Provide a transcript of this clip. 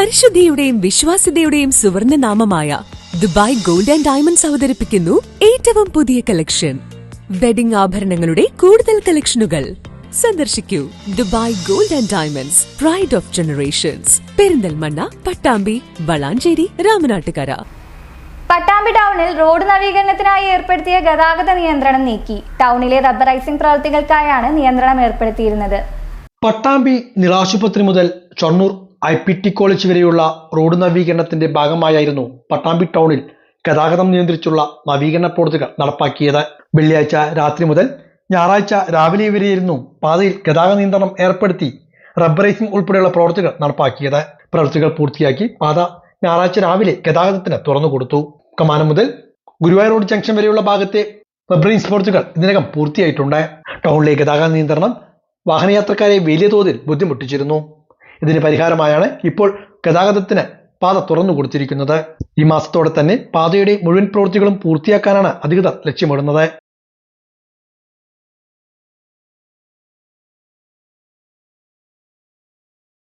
പരിശുദ്ധിയുടെയും വിശ്വാസ്യതയുടെയും സുവർണ നാമമായ ദുബായ് ഗോൾഡ് ആൻഡ് ഡയമണ്ട്സ് അവതരിപ്പിക്കുന്നു ഏറ്റവും പുതിയ കളക്ഷൻ വെഡിംഗ് ആഭരണങ്ങളുടെ കൂടുതൽ കളക്ഷനുകൾ സന്ദർശിക്കൂ Dubai gold and diamonds pride of generations Perinthalmanna Pattambi Valanchery Ramanattukara. Pattambi ടൗണിൽ റോഡ് നവീകരണത്തിനായി ഏർപ്പെടുത്തിയ ഗതാഗത നിയന്ത്രണം നീക്കി. ടൗണിലെ റബ്ബറൈസിംഗ് പ്രവൃത്തികൾക്കായാണ് നിയന്ത്രണം ഏർപ്പെടുത്തിയിരുന്നത്. പട്ടാമ്പി നിളാശുപത്രി മുതൽ Shoranur I P T college വരെയുള്ള റോഡ് നവീകരണത്തിന്റെ ഭാഗമായായിരുന്നു പട്ടാമ്പി ടൗണിൽ ഗതാഗതം നിയന്ത്രിച്ചുള്ള നവീകരണ പ്രവൃത്തികൾ നടപ്പാക്കിയത്. വെള്ളിയാഴ്ച രാത്രി മുതൽ ഞായറാഴ്ച രാവിലെ വരെയായിരുന്നു പാതയിൽ ഗതാഗത നിയന്ത്രണം ഏർപ്പെടുത്തി റബ്ബറൈസിംഗ് ഉൾപ്പെടെയുള്ള പ്രവൃത്തികൾ നടപ്പാക്കിയത്. പ്രവൃത്തികൾ പൂർത്തിയാക്കി പാത ഞായറാഴ്ച രാവിലെ ഗതാഗതത്തിന് തുറന്നുകൊടുത്തു കമാനം മുതൽ ഗുരുവായൂർ റോഡ് ജംഗ്ഷൻ വരെയുള്ള ഭാഗത്തെ റബ്ബറിംഗ് പ്രവൃത്തികൾ ഇതിനകം പൂർത്തിയായിട്ടുണ്ട്. ടൗണിലെ ഗതാഗത നിയന്ത്രണം വാഹനയാത്രക്കാരെ വലിയ തോതിൽ ബുദ്ധിമുട്ടിച്ചിരുന്നു. ഇതിന് പരിഹാരമായാണ് ഇപ്പോൾ ഗതാഗതത്തിന് പാത തുറന്നു കൊടുത്തിരിക്കുന്നത്. ഈ മാസത്തോടെ തന്നെ പാതയുടെ മുഴുവൻ പ്രവൃത്തികളും പൂർത്തിയാക്കാനാണ് അധികൃതർ ലക്ഷ്യമിടുന്നത്.